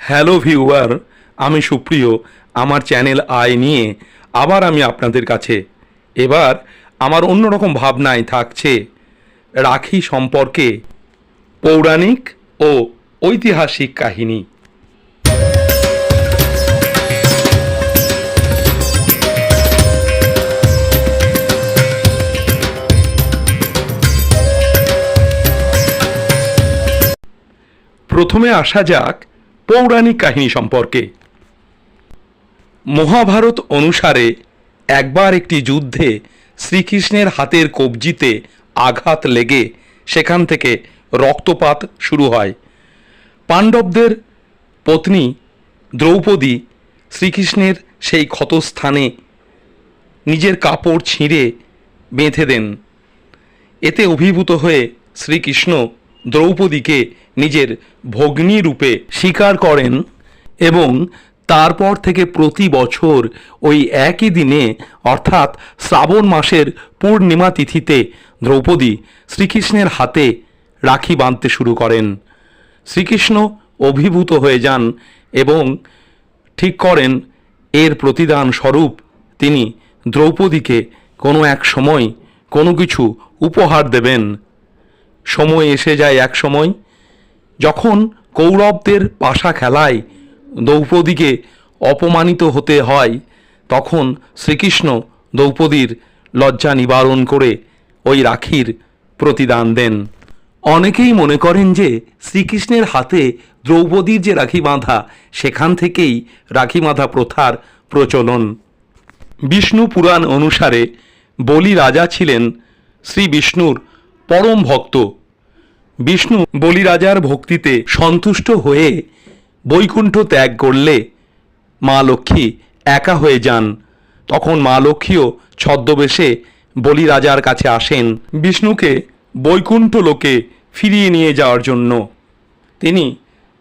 Hello viewer, আমি সুপ্রিয়, আমার চ্যানেল আয় নিয়ে আবার আমি আপনাদের কাছে। এবার আমার অন্যরকম ভাবনায় থাকছে রাখি সম্পর্কে পৌরাণিক ও ঐতিহাসিক কাহিনী। প্রথমে আসা যাক পৌরাণিক কাহিনী সম্পর্কে। মহাভারত অনুসারে একবার একটি যুদ্ধে শ্রীকৃষ্ণের হাতের কবজিতে আঘাত লেগে সেখান থেকে রক্তপাত শুরু হয়। পাণ্ডবদের পত্নী দ্রৌপদী শ্রীকৃষ্ণের সেই ক্ষতস্থানে নিজের কাপড় ছিঁড়ে বেঁধে দেন। এতে অভিভূত হয়ে শ্রীকৃষ্ণ দ্রৌপদীকে নিজের ভগ্নী রূপে স্বীকার করেন এবং তারপর থেকে প্রতি বছর ওই একই দিনে, অর্থাৎ শ্রাবণ মাসের পূর্ণিমা তিথিতে দ্রৌপদী শ্রীকৃষ্ণের হাতে রাখি বাঁধতে শুরু করেন। শ্রীকৃষ্ণ অভিভূত হয়ে যান এবং ঠিক করেন, এর প্রতিদান স্বরূপ তিনি দ্রৌপদীকে কোনো এক সময় কোনো কিছু উপহার দেবেন। সময় এসে যায় এক সময়। যখন কৌরবদের পাশা খেলায় দ্রৌপদীকে অপমানিত হতে হয়, তখন শ্রীকৃষ্ণ দ্রৌপদীর লজ্জা নিবারণ করে ওই রাখির প্রতিদান দেন। অনেকেই মনে করেন যে শ্রীকৃষ্ণের হাতে দ্রৌপদীর যে রাখি বাঁধা, সেখান থেকেই রাখি বাঁধা প্রথার প্রচলন। বিষ্ণু পুরাণ অনুসারে বলি রাজা ছিলেন শ্রী বিষ্ণুর পরম ভক্ত। বিষ্ণু বলি রাজার ভক্তিতে সন্তুষ্ট হয়ে বৈকুণ্ঠ ত্যাগ করলে মা লক্ষ্মী একা হয়ে যান। তখন মা লক্ষ্মীও ছদ্মবেশে বলি রাজার কাছে আসেন বিষ্ণুকে বৈকুণ্ঠ লোকে ফিরিয়ে নিয়ে যাওয়ার জন্য। তিনি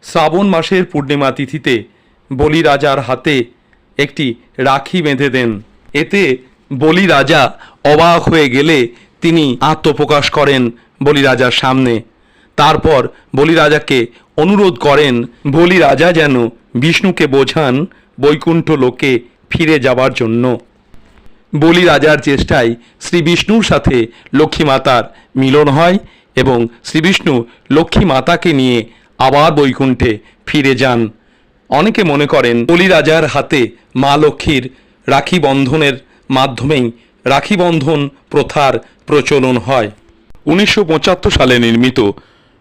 শ্রাবণ মাসের পূর্ণিমা তিথিতে বলি রাজার হাতে একটি রাখি বেঁধে দেন। এতে বলি রাজা অবাক হয়ে গেলে তিনি আত্মপ্রকাশ করেন বলি রাজার সামনে। তারপর বলি রাজাকে অনুরোধ করেন বলি রাজা যেন বিষ্ণুকে বোঝান বৈকুণ্ঠ লোকে ফিরে যাবার জন্য। বলি রাজার চেষ্টায় শ্রী বিষ্ণুর সাথে লক্ষ্মী মাতার মিলন হয় এবং শ্রী বিষ্ণু লক্ষ্মী মাতাকে নিয়ে আবার বৈকুণ্ঠে ফিরে যান। অনেকে মনে করেন বলি রাজার হাতে মা লক্ষ্মীর রাখি বন্ধনের মাধ্যমেই রাখি বন্ধন প্রথার প্রচলন হয়। উনিশশো পঁচাত্তর সালে নির্মিত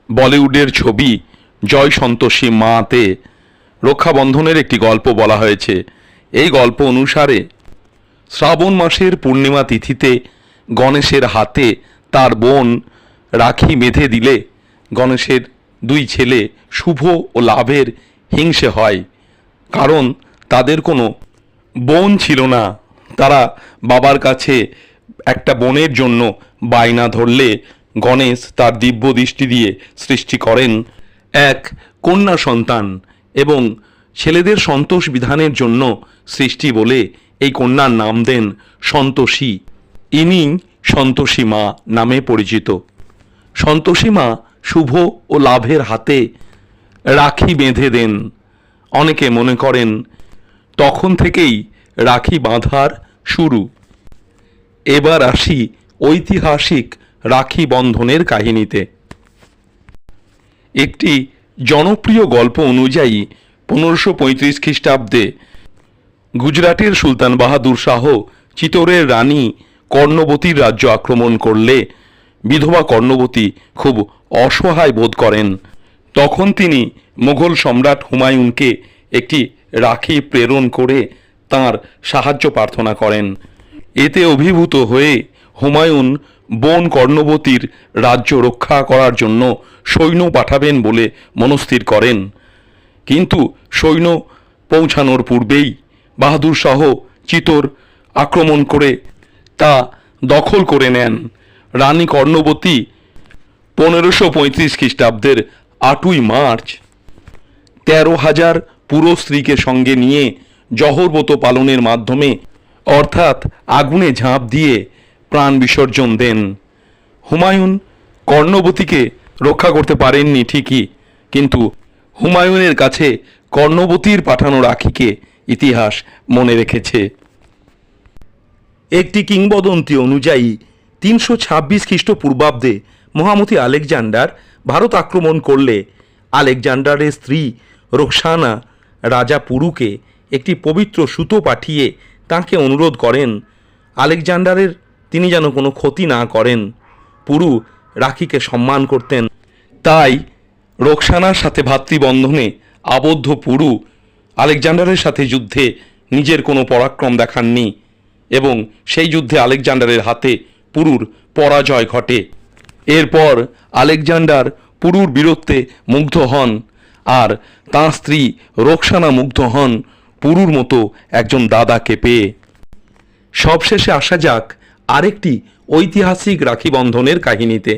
বলিউডের ছবি জয় সন্তোষী মাতে রক্ষাবন্ধনের একটি গল্প বলা হয়েছে। এই গল্প অনুসারে শ্রাবণ মাসের পূর্ণিমা তিথিতে গণেশের হাতে তার বোন রাখি বেঁধে দিলে গণেশের দুই ছেলে শুভ ও লাভের হিংসে হয়। কারণ তাদের কোনো বোন ছিল না। তারা বাবার কাছে একটা বোনের জন্য বায়না ধরলে গণেশ তার দিব্য দৃষ্টি দিয়ে সৃষ্টি করেন এক কন্যা সন্তান এবং ছেলেদের সন্তোষ বিধানের জন্য সৃষ্টি বলে এই কন্যার নাম দেন সন্তোষী। ইনি সন্তোষী মা নামে পরিচিত। সন্তোষী মা শুভ ও লাভের হাতে রাখি বেঁধে দেন। অনেকে মনে করেন, তখন থেকেই রাখি বাঁধার শুরু। এবার আসি ঐতিহাসিক রাখি বন্ধনের কাহিনীতে। একটি জনপ্রিয় গল্প অনুযায়ী পনেরোশো পঁয়ত্রিশ খ্রিস্টাব্দে গুজরাটের সুলতান বাহাদুর শাহ চিতোরের রানী কর্ণবতীর রাজ্য আক্রমণ করলে বিধবা কর্ণবতী খুব অসহায় বোধ করেন। তখন তিনি মুঘল সম্রাট হুমায়ুনকে একটি রাখি প্রেরণ করে তার সাহায্য প্রার্থনা করেন। এতে অভিভূত হয়ে হুমায়ুন বোন কর্ণবতীর রাজ্য রক্ষা করার জন্য সৈন্য পাঠাবেন বলে মনস্থির করেন। কিন্তু সৈন্য পৌঁছানোর পূর্বেই বাহাদুর শাহ চিতোর আক্রমণ করে তা দখল করে নেন। রানী কর্ণবতী পনেরোশো পঁয়ত্রিশ খ্রিস্টাব্দের আটই মার্চ তেরো হাজার পুরো স্ত্রীকে সঙ্গে নিয়ে জহরব্রত পালনের মাধ্যমে অর্থাৎ আগুনে ঝাঁপ দিয়ে প্রাণ বিসর্জন দেন। হুমায়ুন কর্ণবতীকে রক্ষা করতে পারেননি ঠিকই, কিন্তু হুমায়ুনের কাছে কর্ণবতীর পাঠানো রাখিকে ইতিহাস মনে রেখেছে। একটি কিংবদন্তি অনুযায়ী তিনশো ছাব্বিশ খ্রিস্টপূর্বাব্দে মহামতি আলেকজান্ডার ভারত আক্রমণ করলে আলেকজান্ডারের স্ত্রী রোকসানা রাজা পুরুকে একটি পবিত্র সুতো পাঠিয়ে তাকে অনুরোধ করেন, আলেকজান্ডারের তিনি যেন কোনো ক্ষতি না করেন, পুরু রাখিকে সম্মান করতেন। তাই রোকসানার সাথে ভাতৃবন্ধনে আবদ্ধ পুরু আলেকজান্ডারের সাথে যুদ্ধে নিজের কোনো পরাক্রম দেখাননি এবং সেই যুদ্ধে আলেকজান্ডারের হাতে পুরুর পরাজয় ঘটে। এরপর আলেকজান্ডার পুরুর বীরত্বে মুগ্ধ হন আর তাঁর স্ত্রী রোকসানা মুগ্ধ হন। পুরুর মতো একজন দাদাকে পেয়ে। সবশেষে আসা যাক আরেকটি ঐতিহাসিক রাখি বন্ধনের কাহিনীতে।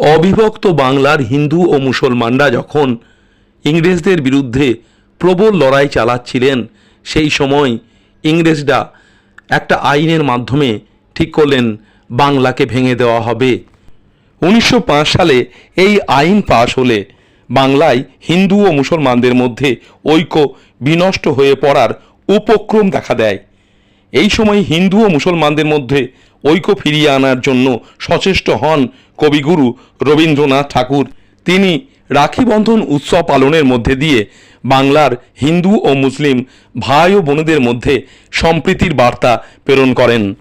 অবিভক্ত বাংলার হিন্দু ও মুসলমানরা যখন ইংরেজদের বিরুদ্ধে প্রবল লড়াই চালাচ্ছিলেন, সেই সময় ইংরেজরা একটা আইনের মাধ্যমে ঠিক করলেন, বাংলাকে ভেঙে দেওয়া হবে। উনিশশো পাঁচ সালে এই আইন পাশ হলে বাংলায় হিন্দু ও মুসলমানদের মধ্যে ঐক্য বিনষ্ট হয়ে পড়ার উপক্রম দেখা দেয়। এই সময় হিন্দু ও মুসলমানদের মধ্যে ঐক্য ফিরিয়ে আনার জন্য সচেষ্ট হন কবিগুরু রবীন্দ্রনাথ ঠাকুর। তিনি রাখি বন্ধন উৎসব পালনের মধ্যে দিয়ে বাংলার হিন্দু ও মুসলিম ভাই ও বোনদের মধ্যে সম্প্রীতির বার্তা প্রেরণ করেন।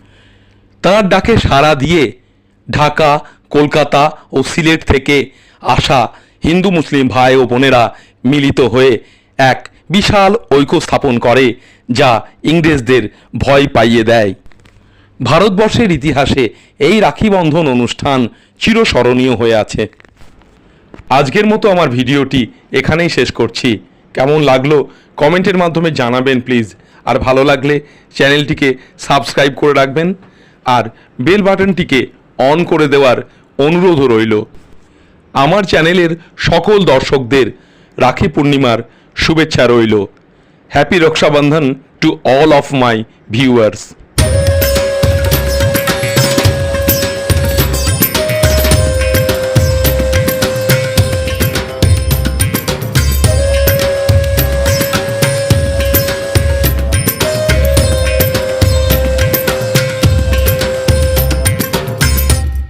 তাঁর ডাকে সাড়া দিয়ে ঢাকা, কলকাতা ও সিলেট থেকে আসা হিন্দু মুসলিম ভাই ও বোনেরা মিলিত হয়ে এক বিশাল ঐক্য স্থাপন করে, যা ইংরেজদের ভয় পাইয়ে দেয়। ভারতবর্ষের ইতিহাসে এই রাখি বন্ধন অনুষ্ঠান চিরস্মরণীয় হয়ে আছে। আজকের মতো আমার ভিডিওটি এখানেই শেষ করছি। কেমন লাগল কমেন্টের মাধ্যমে জানাবেন প্লিজ। আর ভালো লাগলে চ্যানেলটিকে সাবস্ক্রাইব করে রাখবেন। আর বেল বাটনটিকে অন করে দেওয়ার অনুরোধও রইল। আমার চ্যানেলের সকল দর্শকদের রাখি পূর্ণিমার শুভেচ্ছা রইল। Happy Rakshabandhan to all of my viewers.